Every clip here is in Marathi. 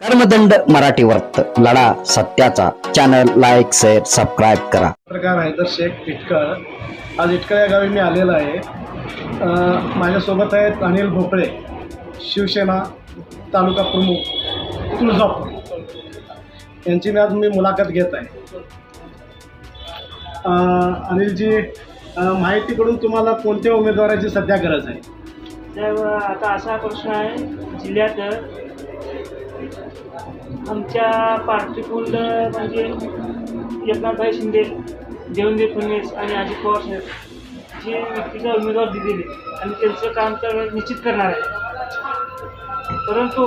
कर्मदंड मराठी वर्त लढा सत्याचा. चॅनल लाईक शेअर सबस्क्राईब करा. पत्रकार हैदर शेख इटकळ. आज इटकळ या गावी मी आलेलो आहे. अ, माझ्यासोबत आहेत अनिल भोपळे शिवसेना तालुका प्रमुख तुळजापूर. यांची मी आज मी मुलाखत घेत आहे. अ, अनिलजी अ, माहितीकडून तुम्हाला कोणत्या उमेदवाराची सध्या गरज आहे? तर आता असा प्रश्न आहे. जिल्ह्यात आमच्या पार्टीकुल म्हणजे एकनाथभाई शिंदे देवेंद्र फडणवीस आणि अजित पवार साहेब जे व्यक्तीचा उमेदवार दिलेले आणि त्यांचं काम तर निश्चित करणार आहे. परंतु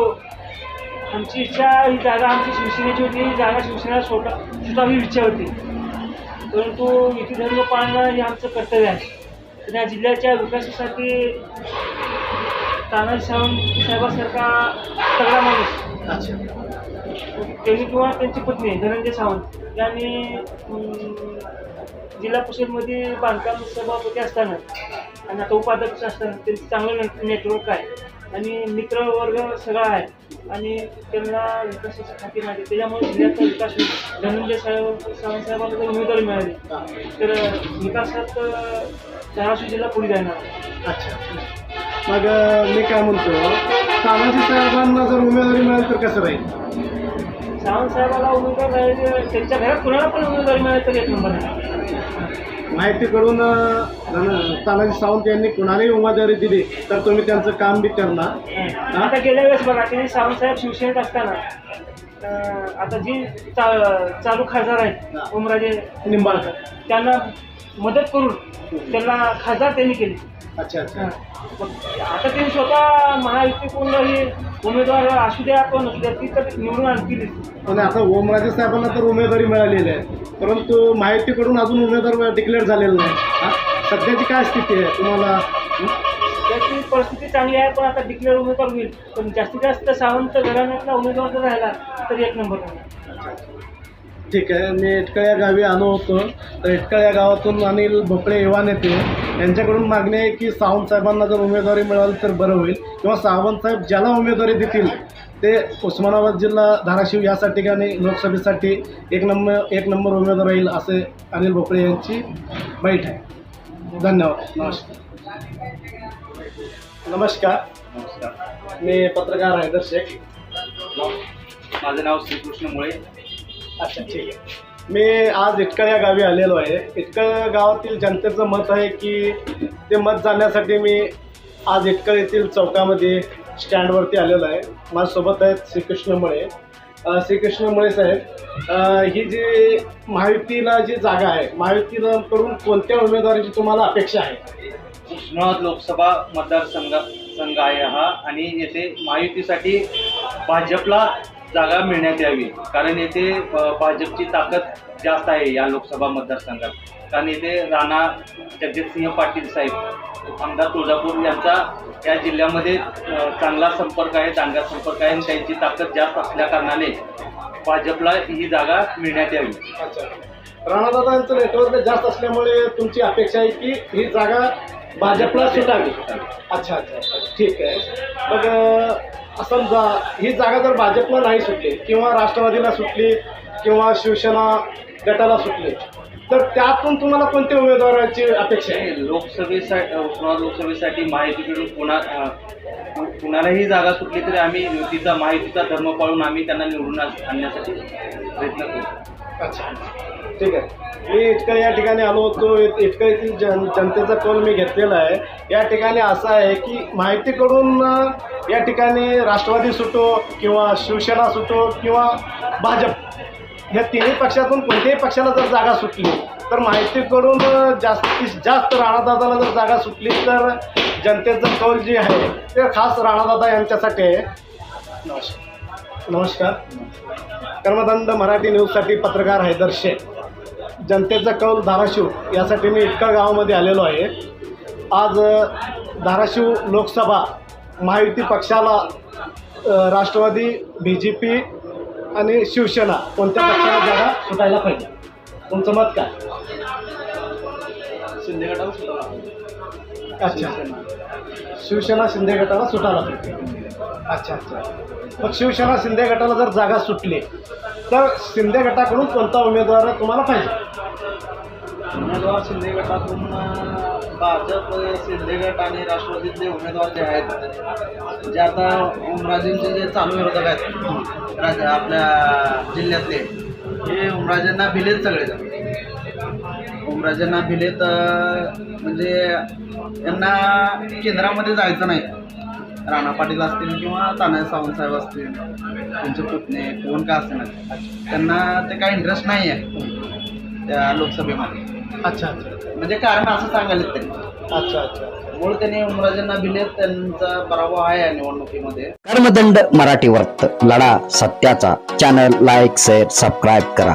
आमची इच्छा ही जागा आमची शिवसेनेची होती ही जागा शिवसेना सोडा सुटावी इच्छा होती परंतु युतीधर्म पाळणं हे आमचं कर्तव्य आहे. तर या जिल्ह्याच्या विकासासाठी सावंत साहेबासारखा तगडा माणूस. अच्छा. त्यांनी किंवा त्यांची पत्नी धनंजय सावंत. यांनी जिल्हा परिषदमध्ये बांधकाम सभापती असताना आणि आता उपाध्यक्ष असताना त्यांचं चांगलं नेट नेटवर्क आहे. आणि मित्रवर्ग सगळा आहे. आणि त्यांना विकासाची खात्री माहिती त्याच्यामुळे जिल्ह्याचा विकास धनंजय साहेब सावंत साहेबांना जर उमेदवारी मिळाली तर विकासात धाराशिव जिल्हा पुढे जाणार. अच्छा. मग मी काय म्हणतो तानाजी साहेबांना जर उमेदवारी मिळाली तर कसं राहील? सावंत साहेबाला उमेदवार राहिले त्यांच्या घरात कुणाला पण उमेदवारी मिळाली तर एक नंबर आहे. माहितीकडून अ, धन- तानाजी सावंत यांनी कुणालाही उमेदवारी दिली तर तुम्ही त्यांचं काम बी करणार. आता गेल्या वेळेस बघा त्यांनी सावंत साहेब शिवसेनेत असताना आता जी चा चालू खासदार आहेत ओमराजे निंबाळकर त्यांना मदत करून त्यांना खासदार त्यांनी केली. अच्छा अच्छा. आता त्यांनी स्वतः महायुती कोण ही उमेदवार असू द्या पण नसू द्या ती तर निवडून आणतील. पण आता ओमराजे साहेबांना तर उमेदवारी मिळालेली आहे. परंतु माहितीकडून अजून उमेदवार डिक्लेअर झालेला नाही? सध्याची काय स्थिती आहे तुम्हाला? त्याची परिस्थिती चांगली आहे पण आता डिक्लेअर उमेदवार होईल. पण जास्तीत जास्त सावंत घराण्यातला उमेदवार जर राहिला तर एक नंबर ठीक आहे. मी इटकळ या गावी आलो होतो. तर इटकळ या गावातून अनिल भोपळे येवान येते. यांच्याकडून मागणी आहे की सावंत साहेबांना जर उमेदवारी मिळाली तर बरं होईल. किंवा सावंत साहेब ज्याला उमेदवारी देतील ते उस्मानाबाद जिल्हा धाराशिव यासाठी ठिकाणी लोकसभेसाठी एक नंबर एक नंबर उमेदवार राहील असे अनिल भोपळे यांची बैठ आहे. धन्यवाद. नमस्कार. नमस्कार. नमस्कार मी पत्रकार हैदर शेख माझं नाव श्रीकृष्ण मुळे. अच्छा ठीक आहे. मी आज इटकळ या गावी आलेलो आहे. इटकळ गावातील जनतेचं मत आहे की ते मत जाण्यासाठी मी आज इटकळ येथील चौकामध्ये स्टँडवरती आलेलो आहे. माझ्यासोबत आहेत श्रीकृष्ण मुळे. श्रीकृष्ण मुळे साहेब ही जी महायुतीला जी जागा आहे महायुतीला करून कोणत्या उमेदवाराची तुम्हाला अपेक्षा आहे? उस्मानाबाद लोकसभा मतदारसंघ संघ आहे हा आणि येथे महायुतीसाठी भाजपला जागा मिळण्यात यावी. कारण येथे भाजपची ताकद जास्त आहे या लोकसभा मतदारसंघात. कारण येथे राणा जगजितसिंह पाटील साहेब आमदार तुळजापूर यांचा या जिल्ह्यामध्ये चांगला संपर्क आहे चांगला संपर्क आहे. आणि त्यांची ताकद जास्त असल्या कारणाने भाजपला ही जागा मिळण्यात यावी. राणादादांचं नेटवर्क जास्त असल्यामुळे तुमची अपेक्षा आहे की ही जागा भाजपला सुटावी. अच्छा अच्छा ठीक आहे. मग समजा ही जागा जर भाजपला नाही सुटली किंवा राष्ट्रवादीला सुटली किंवा शिवसेना गटाला सुटली तर त्यातून तुम्हाला कोणत्या उमेदवाराची अपेक्षा आहे? लोकसभेसाठी उस्मानाबाद लोकसभेसाठी माहितीकडून कुणा अ, कुणालाही जागा सुटली तरी आम्ही युतीचा माहितीचा धर्म पाळून आम्ही त्यांना निवडून आण- आणण्यासाठी प्रयत्न करू. अच्छा. ठीक आहे. मी इतकं या ठिकाणी आलो होतो इत- इतकं येथील जन जनतेचा कौल मी घेतलेला आहे. या ठिकाणी असं आहे की माहितीकडून या ठिकाणी राष्ट्रवादी सुटो किंवा शिवसेना सुटो किंवा भाजप ह्या तिन्ही पक्षातून कोणत्याही पक्षाला जर जागा सुटली तर माहितीकडून जास्तीत जास्त राणादादाला जर जागा सुटली तर जनतेचं कौल जे आहे ते खास राणादादा यांच्यासाठी आहे. नमस्कार. नमस्कार. कर्मदंड मराठी न्यूजसाठी पत्रकार हैदर शेख. जनतेचा कौल धाराशिव यासाठी मी इटका गावामध्ये आलेलो आहे. आज धाराशिव लोकसभा महायुती पक्षाला राष्ट्रवादी बी जे पी आणि शिवसेना कोणत्या पक्षाला जागा सुटायला पाहिजे? तुमचं मत काय? शिंदे गटाला अच्छा. शिवसेना शिंदे गटाला सुटायला पाहिजे. अच्छा अच्छा. मग शिवसेना शिंदे गटाला जर जागा सुटली तर शिंदे गटाकडून कोणता उमेदवार तुम्हाला पाहिजे? उमेदवार शिंदे गटातून भाजप शिंदे गट आणि राष्ट्रवादीतले उमेदवार जे आहेत जे आता उमराजेंचे जे चालू विरोधक आहेत राज- आपल्या जिल्ह्यातले हे उमराजेंना भिलेत सगळेजण उमराजेंना भिलेत म्हणजे यांना केंद्रामध्ये जायचं नाही. राणा पाटील असतील किंवा तानाजी सावंत साहेब असतील त्यांचे पुतणे कोण का असतील त्यांना ते काही इंटरेस्ट नाही आहे त्या लोकसभेमध्ये. अच्छा अच्छा. म्हणजे कारण असं सांगायला त्यांनी अच्छा अच्छा. मूळ त्यांनी उमराजांना भिलेत त्यांचा पराभव आहे या निवडणुकीमध्ये. कर्मदंड मराठी वर्त लढा सत्याचा. चॅनल लाईक शेअर सबस्क्राईब करा.